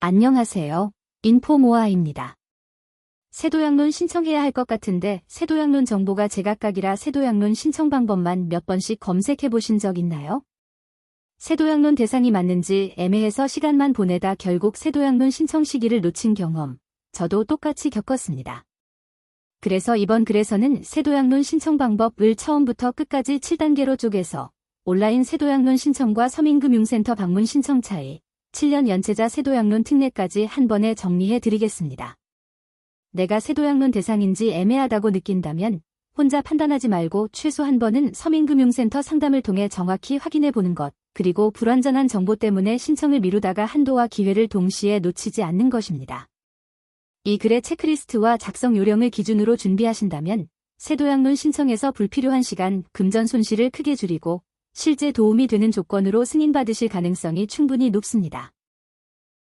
안녕하세요. 인포모아입니다. 세도양론 신청해야 할 것 같은데 세도양론 정보가 제각각이라 세도양론 신청 방법만 몇 번씩 검색해 보신 적 있나요? 세도양론 대상이 맞는지 애매해서 시간만 보내다 결국 세도양론 신청 시기를 놓친 경험, 저도 똑같이 겪었습니다. 그래서 이번 글에서는 세도양론 신청 방법을 처음부터 끝까지 7단계로 쪼개서 온라인 세도양론 신청과 서민금융센터 방문 신청 차이, 7년 연체자 세도양론 특례까지 한 번에 정리해 드리겠습니다. 내가 세도양론 대상인지 애매하다고 느낀다면 혼자 판단하지 말고 최소 한 번은 서민금융센터 상담을 통해 정확히 확인해 보는 것, 그리고 불완전한 정보 때문에 신청을 미루다가 한도와 기회를 동시에 놓치지 않는 것입니다. 이 글의 체크리스트와 작성 요령을 기준으로 준비하신다면 세도양론 신청에서 불필요한 시간, 금전 손실을 크게 줄이고 실제 도움이 되는 조건으로 승인받으실 가능성이 충분히 높습니다.